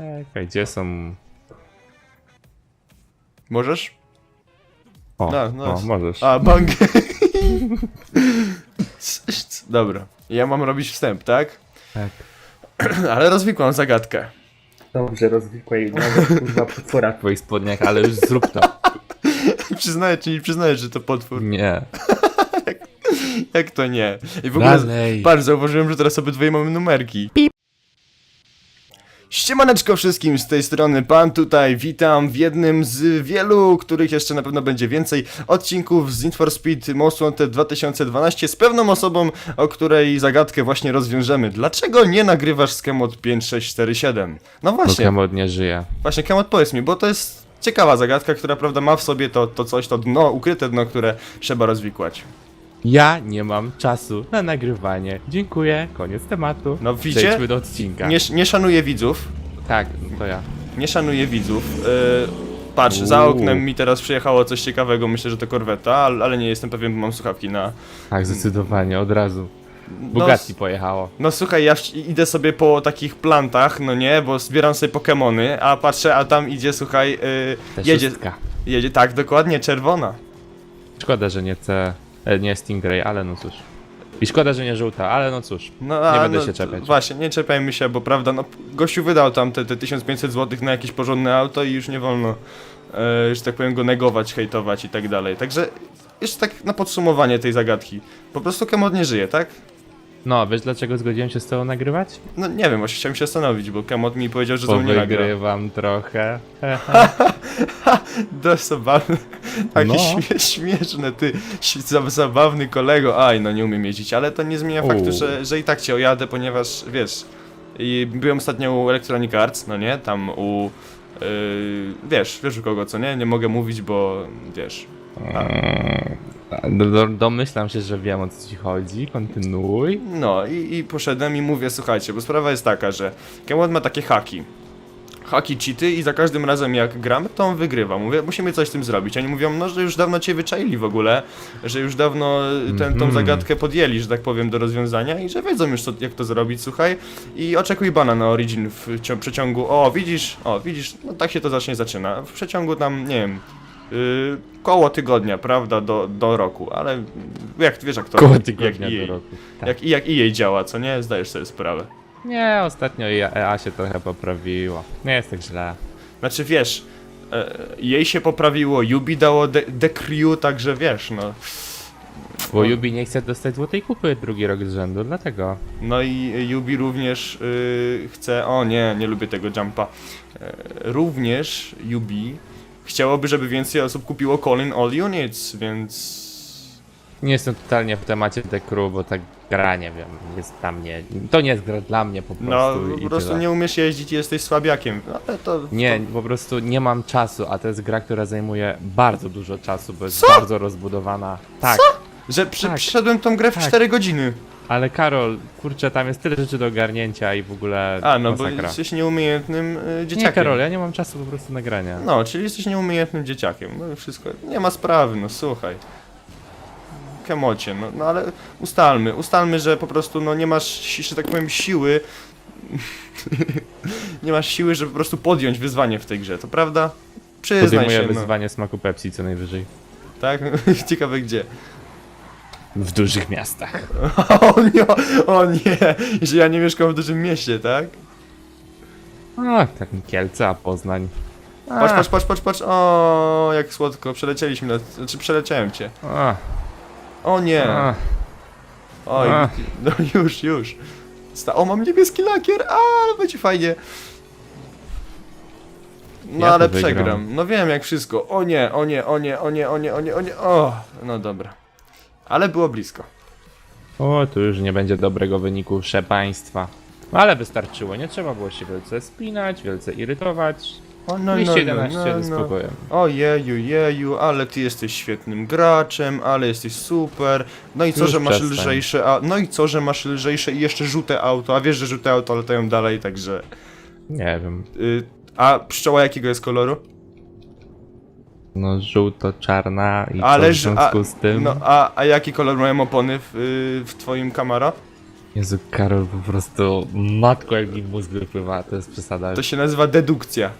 Czekaj, gdzie są... Możesz? O, No, no. o możesz. A, bang. Dobra. Ja mam robić wstęp, tak? Tak. Ale rozwikłam zagadkę. Dobrze, rozwikłej nawet kurwa potwora. W twoich spodniach, ale już zrób to. Przyznaję czy nie przyznajesz, że to potwór? Nie. Jak to nie? I w ogóle... Dalej. Patrz, zauważyłem, że teraz obydwoje mamy numerki. Siemaneczko wszystkim, z tej strony Pan tutaj, witam w jednym z wielu, których jeszcze na pewno będzie więcej, odcinków z Need for Speed Most Wanted 2012 z pewną osobą, o której zagadkę właśnie rozwiążemy. Dlaczego nie nagrywasz z Kemot 5647? No właśnie, Pokémon nie żyje. właśnie Kemot powiedz mi, bo to jest ciekawa zagadka, która prawda ma w sobie to, to coś, to dno, ukryte dno, które trzeba rozwikłać. Ja nie mam czasu na nagrywanie. Dziękuję, koniec tematu. No, widzicie? Przejdźmy do odcinka. Nie, nie szanuję widzów, Tak, to ja. nie szanuję widzów. Yy, patrz, za Uuu. oknem mi teraz przyjechało coś ciekawego, myślę, że to korweta, ale, ale nie jestem pewien, bo mam słuchawki na... Tak, zdecydowanie, od razu. Bugatti pojechało. No słuchaj, ja wci- idę sobie po takich plantach, no nie, bo zbieram sobie Pokemony, a patrzę, a tam idzie, słuchaj, yy, jedzie, szóstka. jedzie, tak, dokładnie, czerwona. Szkoda, że nie C, e, nie Stingray, ale no cóż. I szkoda, że nie żółta, ale no cóż. No, a, Nie będę no, się czepiać. Właśnie, nie czepiajmy się, bo prawda, no gościu wydał tam te, te 1500 zł na jakieś porządne auto i już nie wolno, e, że tak powiem, go negować, hejtować i tak dalej. Także, jeszcze tak na podsumowanie tej zagadki. Po prostu Kemot nie żyje, tak? No, wiesz dlaczego zgodziłem się z tobą nagrywać? No nie wiem, właśnie chciałem się zastanowić, bo Kemot mi powiedział, że ze mnie nagra. wygrywam trochę. Dość zabawny, taki No. śmie śmieszny, ty, ś- za- zabawny kolego. Aj, no nie umiem jeździć, ale to nie zmienia faktu, że, że i tak cię ojadę, ponieważ, wiesz, i byłem ostatnio u Electronic Arts, no nie, tam u, yy, wiesz, wiesz u kogo, co nie, nie mogę mówić, bo, wiesz, Do, do, domyślam się, że wiem o co ci chodzi. Kontynuuj. no i, i poszedłem i mówię, słuchajcie, bo sprawa jest taka, że Kemot ma takie haki, haki cheaty i za każdym razem jak gramy, to on wygrywa. Mówię, musimy coś z tym zrobić. Oni mówią, no, że już dawno cię wyczaili w ogóle, że już dawno ten, tą Mhm. zagadkę podjęli, że tak powiem, do rozwiązania i że wiedzą już, co, jak to zrobić, słuchaj. I oczekuj bana na Origin w przeciągu, o, widzisz, o, widzisz, no tak się to zacznie zaczyna. W przeciągu tam, nie wiem, yy, koło tygodnia, prawda, do, do roku, ale jak, wiesz jak to, Koło jak, tygodnia EA, do roku. Tak. jak, jak EA działa, co nie? Zdajesz sobie sprawę. Nie, ostatnio EA się trochę poprawiło. Nie jest tak źle. Znaczy wiesz, e, jej się poprawiło, Yubi dało de- Decrew, także wiesz, no. Bo. Yubi nie chce dostać złotej kupy drugi rok z rzędu, dlatego. No i Yubi również y, chce, o nie, nie lubię tego jumpa. E, również Yubi chciałoby, żeby więcej osób kupiło Calling All Units, więc... Nie jestem totalnie w temacie The Crew, bo ta gra, nie wiem, jest dla mnie... To nie jest gra dla mnie po No, prostu i po prostu nie umiesz jeździć i jesteś słabiakiem, no, ale to... Nie, po prostu nie mam czasu, a to jest gra, która zajmuje bardzo dużo czasu, bo jest Co? bardzo rozbudowana. Tak, Że przy, Tak. przyszedłem tą grę w Tak. 4 godziny. ale Karol, kurczę, tam jest tyle rzeczy do ogarnięcia i w ogóle A, no bo masakra. jesteś nieumiejętnym y, dzieciakiem. Nie, Karol, ja nie mam czasu po prostu na granie. No, czyli jesteś nieumiejętnym dzieciakiem. No i wszystko. Nie ma sprawy, no słuchaj. Kemocie, no, no ale ustalmy, ustalmy, że po prostu no nie masz, że tak powiem, siły. nie masz siły, żeby po prostu podjąć wyzwanie w tej grze, to prawda? Przyznaj Podejmuję się, no. wyzwanie smaku Pepsi co najwyżej. Tak? Ciekawe gdzie. W dużych miastach. o nie, o nie, że ja nie mieszkam w dużym mieście, tak? A, tak Kielce, a Poznań. A, Patrz, patrz, patrz, patrz, patrz, o jak słodko, przelecieliśmy, na, znaczy przeleciałem cię. A, O nie. a. Oj, A. no już, już. Sta o, mam niebieski lakier, a ale będzie fajnie. No Ja to ale wygram. przegram. No wiem jak wszystko. O nie, o nie, o nie, o nie, o nie, o nie, o nie. O, no dobra. Ale było blisko. O, tu już nie będzie dobrego wyniku państwa. No ale wystarczyło, nie trzeba było się wielce spinać, wielce irytować. O no, 211 no, ze spokojem. O jeju, ale ty jesteś świetnym graczem, ale jesteś super. No i co, Już że masz przestań. lżejsze, a no i co, że masz lżejsze i jeszcze żółte auto, a wiesz, że żółte auto latają dalej, także... Nie wiem, Y, a pszczoła jakiego jest koloru? no żółto-czarna i Ale co w że- związku a- z tym... No, a, a jaki kolor mają opony w, y, w twoim Camaro? Jezu, Karol, po prostu matko jak mi mózg wypływa, to jest przesada. To się nazywa dedukcja.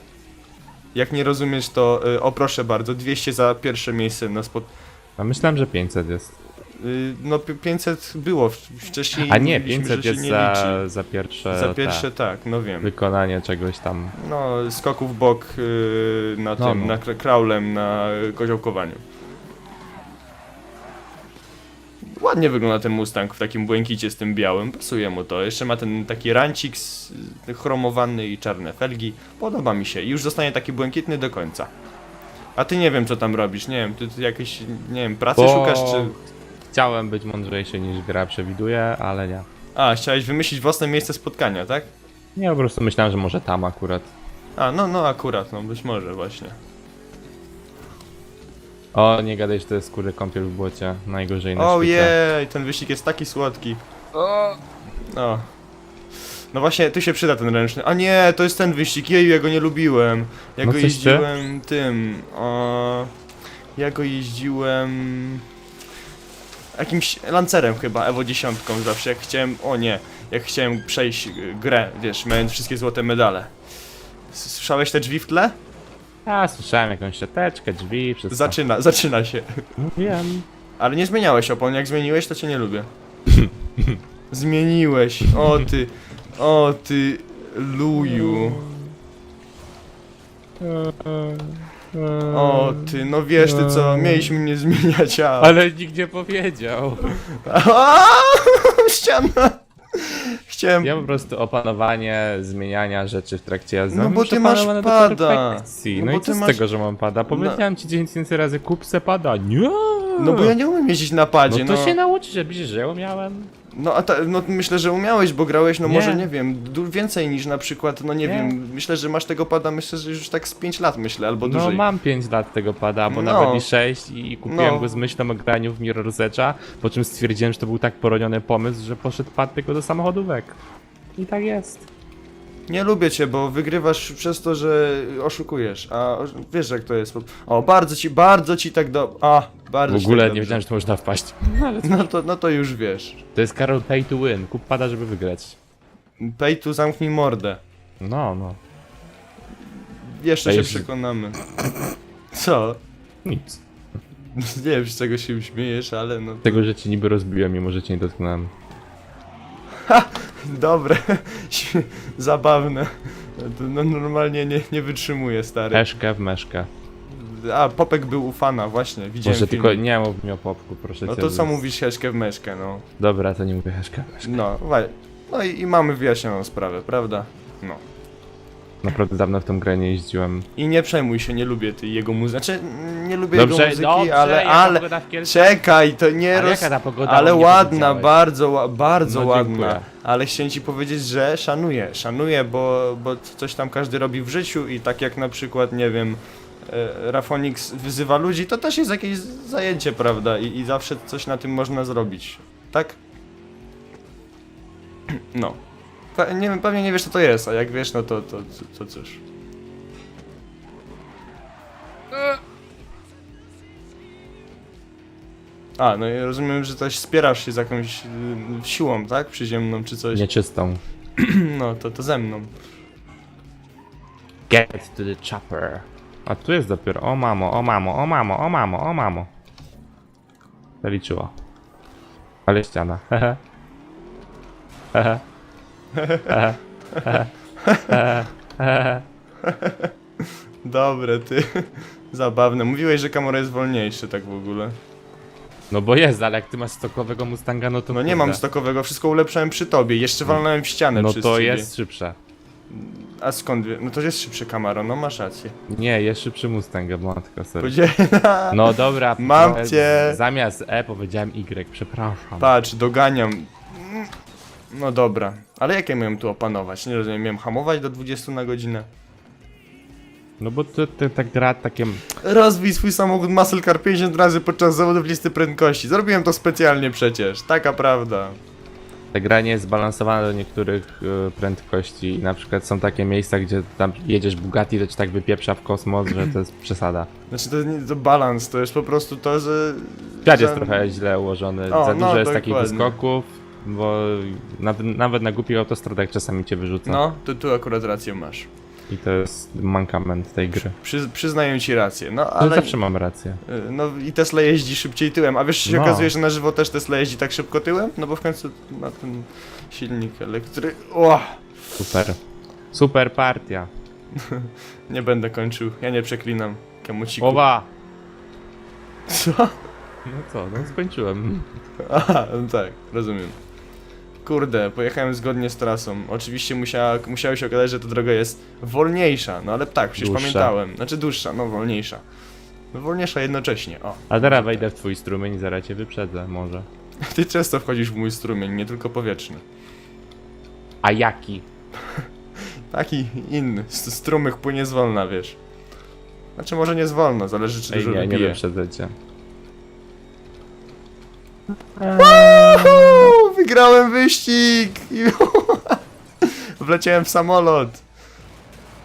Jak nie rozumiesz, to y, o proszę bardzo, 200 za pierwsze miejsce na spot... A myślałem, że 500 jest. Y, no pi- 500 było w- wcześniej. A nie, mówiliśmy, 500 że się jest nie za, liczy. za pierwsze, Za pierwsze tak, no wiem. wykonanie czegoś tam. No, skoków w bok y, na No, tym, no. na kra- kraulem, na koziołkowaniu. Ładnie wygląda ten Mustang w takim błękicie z tym białym, pasuje mu to. Jeszcze ma ten taki rancik z, chromowany i czarne felgi. Podoba mi się. I już zostanie taki błękitny do końca. A ty nie wiem co tam robisz, nie wiem, ty, ty jakieś, nie wiem, pracy Bo szukasz czy... Chciałem być mądrzejszy niż gra przewiduje, ale nie. A, chciałeś wymyślić własne miejsce spotkania, tak? Nie, po prostu myślałem, że może tam akurat. A, no, no akurat, no być może właśnie. O, nie gadaj, że to jest skóry kąpiel w błocie. Najgorzej na Ojej, świecie. ten wyścig jest taki słodki. O. No właśnie, tu się przyda ten ręczny. A nie, to jest ten wyścig, jeju, ja go nie lubiłem. Ja No go coś ty? jeździłem tym, o... Ja go jeździłem... Jakimś lancerem chyba, Evo 10 zawsze, jak chciałem, o nie, jak chciałem przejść y, grę, wiesz, mając wszystkie złote medale. S- Słyszałeś te drzwi w tle? A, słyszałem jakąś siateczkę, drzwi, wszystko. Zaczyna, zaczyna się. Wiem. Ale nie zmieniałeś opon, jak zmieniłeś, to cię nie lubię. Zmieniłeś, o ty, o ty, luju. O ty, no wiesz ty co, mieliśmy nie zmieniać, a... Ale nikt nie powiedział. Ściana! Chciałem... Ja po prostu opanowanie zmieniania rzeczy w trakcie jazdy. No bo ty masz pada. No No, bo i co z masz- tego, że mam pada? Powiedziałem ci 10 tysięcy razy kup se pada. Nie! No bo ja nie umiem jeździć na padzie, No no. to się nauczy, żebyś żył, miałem. No a ta, no myślę, że umiałeś, bo grałeś, no Nie. może nie wiem, du- więcej niż na przykład, no nie, Nie. wiem, myślę, że masz tego pada, myślę, że już tak z 5 lat myślę, albo No dłużej. mam 5 lat tego pada, bo No. nawet i 6 i kupiłem No. go z myślą o graniu w Mirror's Edge'a, po czym stwierdziłem, że to był tak poroniony pomysł, że poszedł pad tylko do samochodówek. I tak jest. Nie lubię cię, bo wygrywasz przez to, że oszukujesz, a o- wiesz jak to jest. O, bardzo ci, bardzo ci tak do... A, bardzo W ogóle nie wiedziałem, że to można wpaść. No to, no to już wiesz. To jest Karol pay to win. Kup pada, żeby wygrać. Pay tu zamknij mordę. No, no. Jeszcze A się jeśli- przekonamy. Co? Nic. Nie wiem z czego się śmiejesz, ale no... Tego, że cię niby rozbiłem, mimo że cię nie dotknąłem. Dobre. Zabawne. To No, normalnie nie, nie wytrzymuję, stary. Eszkę w meszkę. A, Popek był u fana, właśnie, widziałem Może film. tylko nie mów mi o popku, proszę No cię. to co mówisz heszkę w meszkę, no. Dobra, to nie mówię meszkę. No, wa- no i, i mamy wyjaśnioną sprawę, prawda? No. Naprawdę dawno w tą grę nie jeździłem. I nie przejmuj się, nie lubię tej jego muzyki. Znaczy, mm, nie lubię Dobrze, jego muzyki, dobrze, ale, jaka ale, pogoda w Kielcach? czekaj, to nie Ale roz... jaka ta pogoda? Ale Bo mnie ładna, powiedziałeś. bardzo, ła- bardzo No, ładna. dziękuję. Ale chciałem ci powiedzieć, że szanuję, szanuję, bo, bo coś tam każdy robi w życiu i tak jak na przykład, nie wiem, Rafonix wyzywa ludzi, to też jest jakieś zajęcie, prawda? I, I zawsze coś na tym można zrobić, tak? No. Pe- nie pewnie nie wiesz co to jest, a jak wiesz, no to, to, to, to cóż. A, no i rozumiem, że coś wspierasz się z jakąś y, siłą, tak? Przyziemną czy coś. Nieczystą. No, to, to ze mną. Get to the chopper. A tu jest dopiero. O mamo, o mamo, o mamo, o mamo, o mamo. Zaliczyło. Ale ściana. Hehe. Hehe. Hehe. Hehe. Hehe. Dobre, ty. Zabawne. Mówiłeś, że Camaro jest wolniejszy, tak w ogóle. No bo jest, ale jak ty masz stokowego Mustanga, no to No nie kurde. mam stokowego, wszystko ulepszałem przy tobie. Jeszcze walnąłem w ścianę No przez to ciebie. jest szybsze. A skąd wie? No to jest szybszy Camaro, no masz rację. Nie, jest szybszy Mustang, matko, sorry. Powiedziałem, No dobra, Mam e, cię. Zamiast E powiedziałem Y, przepraszam. patrz, doganiam. No dobra, ale jak ja miałem tu opanować? Nie rozumiem, miałem hamować do 20 na godzinę. No bo to, to, ta gra takie... Rozbij swój samochód Muscle Car 50 razy podczas zawodów listy prędkości. Zrobiłem to specjalnie przecież, taka prawda. Ta gra nie jest zbalansowana do niektórych y, prędkości. Na przykład są takie miejsca, gdzie tam jedziesz Bugatti, to ci tak wypieprza w kosmos, że to jest przesada. Znaczy to nie to balans, to jest po prostu to, że... Świat że- jest trochę źle ułożony. O, Za no, dużo jest takich dokładnie. wyskoków, bo nawet, nawet na głupich autostradach czasami cię wyrzuca. No, to tu akurat rację masz. I to jest mankament tej gry. Przy, przyznaję ci rację, no Ale ale... zawsze mam rację. y, No i Tesla jeździ szybciej tyłem, a wiesz, się No. okazuje, że na żywo też Tesla jeździ tak szybko tyłem? No bo w końcu ma ten silnik elektry... O, Super. Super partia. nie będę kończył, ja nie przeklinam. Kamuciku. Owa! Co? No co, no skończyłem. Aha, no tak, rozumiem. Kurde, pojechałem zgodnie z trasą. Oczywiście musiała, musiało się okazać, że ta droga jest wolniejsza, no ale tak, przecież Dłuższa. pamiętałem. Znaczy dłuższa, no wolniejsza. No wolniejsza jednocześnie, o. A teraz wejdę w twój strumień i zaraz cię wyprzedzę, może. Ty często wchodzisz w mój strumień, nie tylko powietrzny. A jaki? Taki inny, s- strumych płynie zwolna, wiesz. Znaczy może nie zwolno, zależy czy Ej, dużo nie, nie wyprzedzę cię. Woohoo! Wygrałem wyścig! Wleciałem w samolot.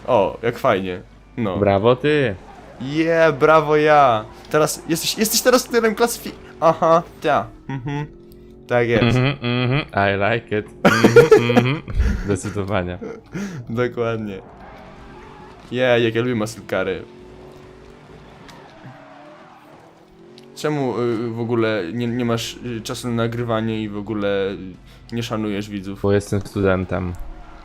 O, jak fajnie. No. Brawo ty! Yeah, brawo ja. Teraz jesteś, jesteś teraz liderem klasyfi... Aha, ta. Mhm. Tak jest. Mhm, mhm, I like it. Mhm, mhm. Zdecydowanie. Dokładnie. Yeah, jak ja lubię muscle Czemu y, w ogóle nie, nie masz y, czasu na nagrywanie i w ogóle nie szanujesz widzów? Bo jestem studentem.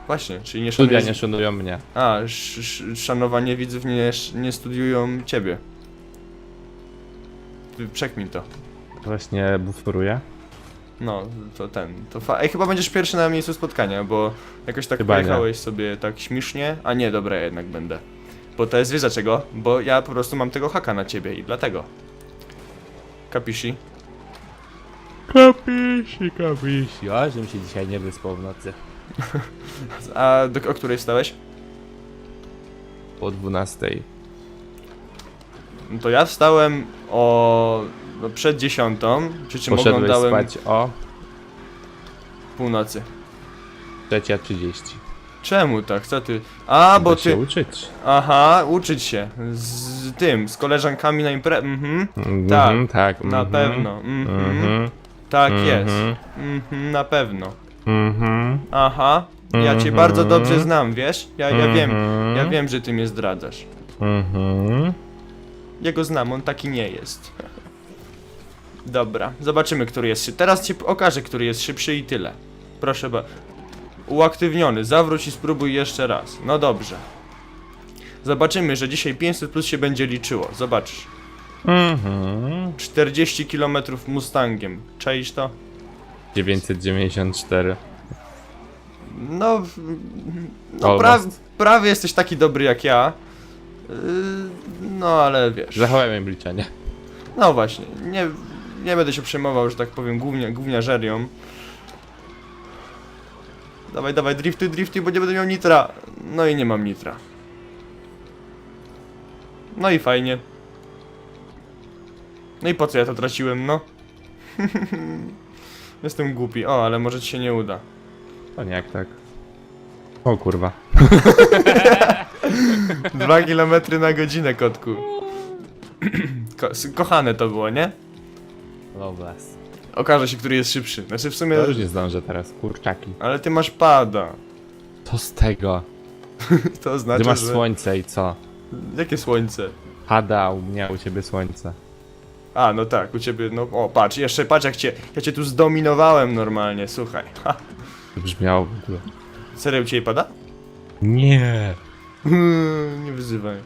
Właśnie, czyli nie Studia szanujesz... nie szanują mnie. A, sz, sz, szanowanie widzów nie, sz- nie studiują ciebie. Ty Przekmin to. Właśnie buforuję. No, to ten, to fa- Ej, chyba będziesz pierwszy na miejscu spotkania, bo jakoś tak Chyba nie. pojechałeś sobie tak śmiesznie, a nie, dobra, ja jednak będę. Bo to jest, wiesz dlaczego? Bo ja po prostu mam tego haka na ciebie i dlatego. Kapisi? Kapisi, kapisi. O, żebym się dzisiaj nie wyspał w nocy. A do, o której wstałeś? Po 12. No to ja wstałem o... No przed dziesiątą, przy czym Poszedłeś oglądałem spać o północy. 3.30. Czemu tak? Co ty? A, bo Bo się ty... uczyć. Aha, uczyć się. Z tym, z koleżankami na imprezę. Mhm, Mhm, tak. na mhm, pewno. Mhm, Mhm, tak mhm, jest. Mhm, na pewno. Mhm. Aha, ja cię Mhm. bardzo dobrze znam, wiesz? Ja, ja wiem, Mhm. ja wiem, że ty mnie zdradzasz. Mhm. Ja go znam, on taki nie jest. Dobra, zobaczymy, który jest szybszy. Teraz ci okażę, który jest szybszy i tyle. Proszę ba... Uaktywniony, zawróć i spróbuj jeszcze raz. No dobrze. Zobaczymy, że dzisiaj 500 plus się będzie liczyło. Zobaczysz. Mhm. 40 km Mustangiem. Czaisz to? 994. No, no pra, prawie jesteś taki dobry jak ja. Yy, No, ale wiesz. Zachowajmy milczenie. No właśnie, nie, nie będę się przejmował, że tak powiem, głównie, gówniażerią. Dawaj, dawaj, drifty, drifty, bo nie będę miał nitra. No i nie mam nitra. No i fajnie. No i po co ja to traciłem, no? Jestem głupi. O, ale może ci się nie uda. To nie jak tak. O kurwa. Dwa kilometry na godzinę, kotku. Ko kochane to było, nie? Loveless. Okaże się, który jest szybszy. Znaczy w sumie... Ja już nie zdążę teraz, kurczaki. Ale ty masz pada. To z tego. To znaczy, Ty masz że... słońce i co? Jakie słońce? Pada u mnie, u ciebie słońce. A, no tak, u ciebie, no, o, patrz, jeszcze patrz jak cię, ja cię tu zdominowałem normalnie, słuchaj. Ha, To brzmiało w ogóle. serio u ciebie pada? Nie. Hmm, nie wyzywaj.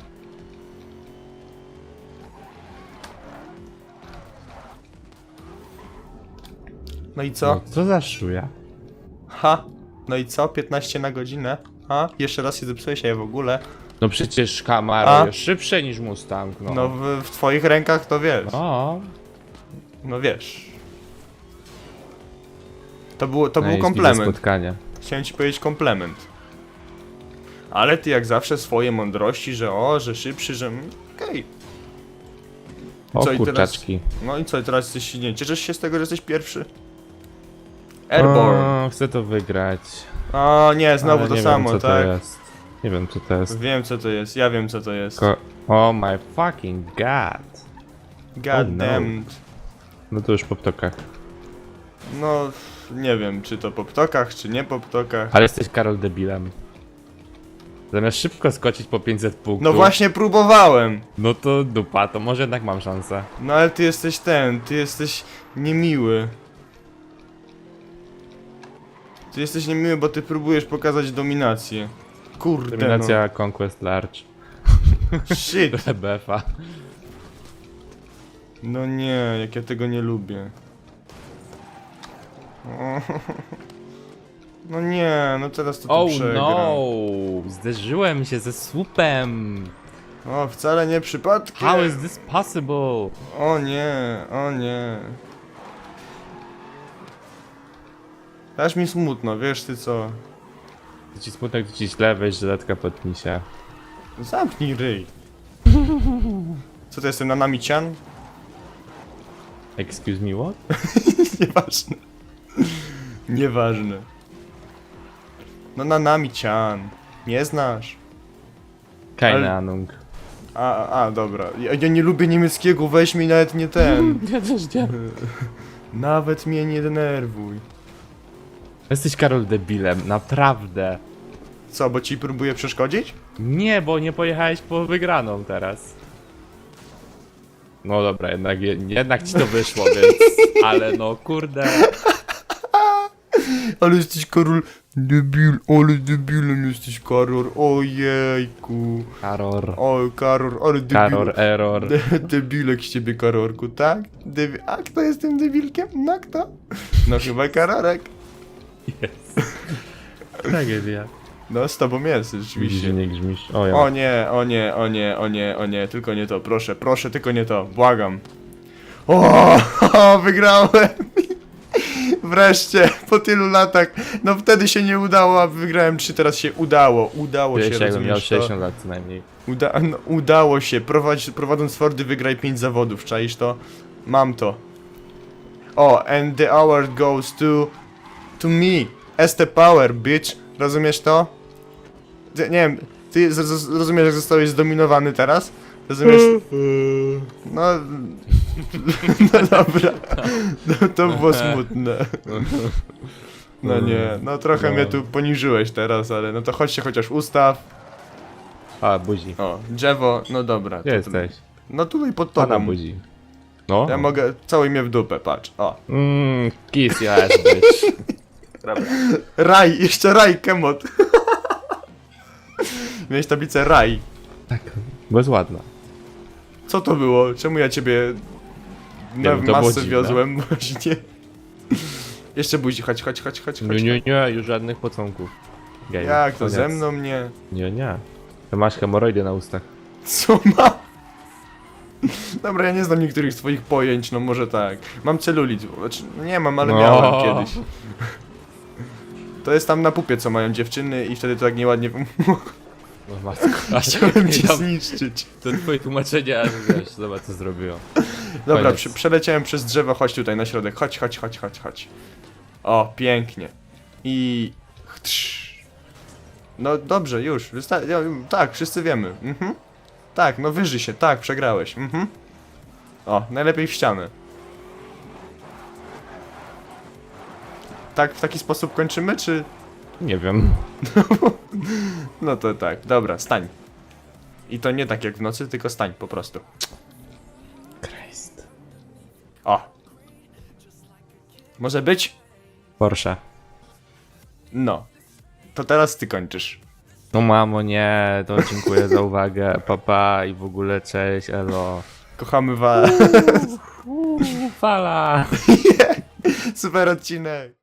No i co? No, co za szuja? Ha, no i co? 15 na godzinę? Ha, jeszcze raz się zepsułeś, a ja w ogóle. No przecież Camaro A? jest szybsze niż Mustang, no. No w, w twoich rękach to wiesz. O, No wiesz. To było, to no był komplement. spotkanie. Chciałem ci powiedzieć komplement. Ale ty jak zawsze swoje mądrości, że o, że szybszy, że... mm, Okej. O Co, i teraz- kurczaczki. No i co, i teraz jesteś silniej. Cieszysz się z tego, że jesteś pierwszy? Airborne. O, chcę to wygrać. O nie, znowu ale to nie samo, wiem, co tak? To jest. Nie wiem co to jest. Wiem co to jest, ja wiem co to jest. Ko oh my fucking god. God Oh no. damned. No to już po ptokach. No, Nie wiem, czy to po ptokach, czy nie po ptokach. Ale jesteś Karol debilem. Zamiast szybko skoczyć po 500 punktów. No właśnie próbowałem. No to dupa, to może jednak mam szansę. No ale ty jesteś ten, ty jesteś niemiły. Ty jesteś niemiły, bo ty próbujesz pokazać dominację. Kurde Dominacja Conquest Large. no. Shit. BFA. No nie, jak ja tego nie lubię. O. No nie, no teraz to tu Oh przegram. no! Zderzyłem się ze słupem! O, wcale nie przypadkiem. How is this possible? O nie, o nie. Aż mi smutno, wiesz ty co? To ci smutek, to ci źle, weź żyletka potnij się. Zamknij ryj. Co to jestem na nami cian? Excuse me, what? Nieważne. Nieważne. No na nami cian. Nie znasz? Keine Ale- Ahnung. A, a, a dobra. Ja, ja nie lubię niemieckiego, weź mi nawet nie ten. Ja też nie. Nawet mnie nie denerwuj. Jesteś Karol debilem, naprawdę. Co, bo ci próbuję przeszkodzić? Nie, bo nie pojechałeś po wygraną teraz. No dobra, jednak, jednak ci to wyszło, więc... Ale no kurde... Ale jesteś Karol debil, ale debilem jesteś Karol, ojejku. Karor. O, Karol, ale debil. Karor, error. De debilek z ciebie, Karorku, tak? Debi A kto jest tym debilkiem? No kto? No chyba Karorek. Jest. Tragedia. No z tobą jest, rzeczywiście. nie grzmisz. O ja. O nie, o nie, o nie, o nie, o nie, tylko nie to, proszę, proszę, tylko nie to, błagam. O, o wygrałem! Wreszcie, po tylu latach. No wtedy się nie udało, a wygrałem trzy, teraz się udało. Udało się, Wiesz, jakbym miał rozumiesz to? 60 lat co najmniej. Uda no, udało się, Prowadź, prowadząc Fordy wygraj 5 zawodów, czaisz to? Mam to. O, and the award goes to... to me. ST Power, bitch. Rozumiesz to? Ty, nie wiem, ty rozumiesz, jak zostałeś zdominowany teraz? Rozumiesz? No... no dobra. No to było smutne. No nie, no trochę No. mnie tu poniżyłeś teraz, ale no to chodź się chociaż ustaw. A, buzi. O, drzewo, no dobra. Gdzie to- jesteś? No tutaj pod Pana tobą. buzi. No. Ja mogę, całuj mnie w dupę, patrz. O. Mmm, kiss your ass, bitch. Raj, jeszcze raj, kemot. Miałeś tablicę raj. Tak, bo jest ładna. Co to było? Czemu ja ciebie na wiem, to było masę dziwne. wiozłem właśnie? Jeszcze buzi, chodź, chodź, chodź, chodź, Nie, chodź. nie, nie, już żadnych pocąków. Game. Jak to, Koniec. ze mną nie? Nie, nie. To masz hemoroidy na ustach. Co ma? Dobra, ja nie znam niektórych z twoich pojęć, no może tak. Mam celulit, znaczy nie mam, ale No. miałem kiedyś. To jest tam na pupie, co mają dziewczyny i wtedy to tak nieładnie No matko, a chciałem cię zniszczyć. to twoje tłumaczenie, aż wiesz, zobacz co zrobiło. Dobra, Koniec. prze przeleciałem przez drzewo, chodź tutaj na środek, chodź, chodź, chodź, chodź, chodź. O, pięknie. I... Chtrz. No dobrze, już, wysta- ja, tak, wszyscy wiemy. Mhm. Tak, no wyży się, tak, przegrałeś. Mhm. O, najlepiej w ścianę. Tak, w taki sposób kończymy, czy... Nie wiem. No to tak, dobra, stań. I to nie tak jak w nocy, tylko stań po prostu. Christ. O. Może być? Porsche. No. To teraz ty kończysz. No mamo, nie, to dziękuję za uwagę. Papa i w ogóle cześć, elo. Kochamy was. Fala! Super odcinek.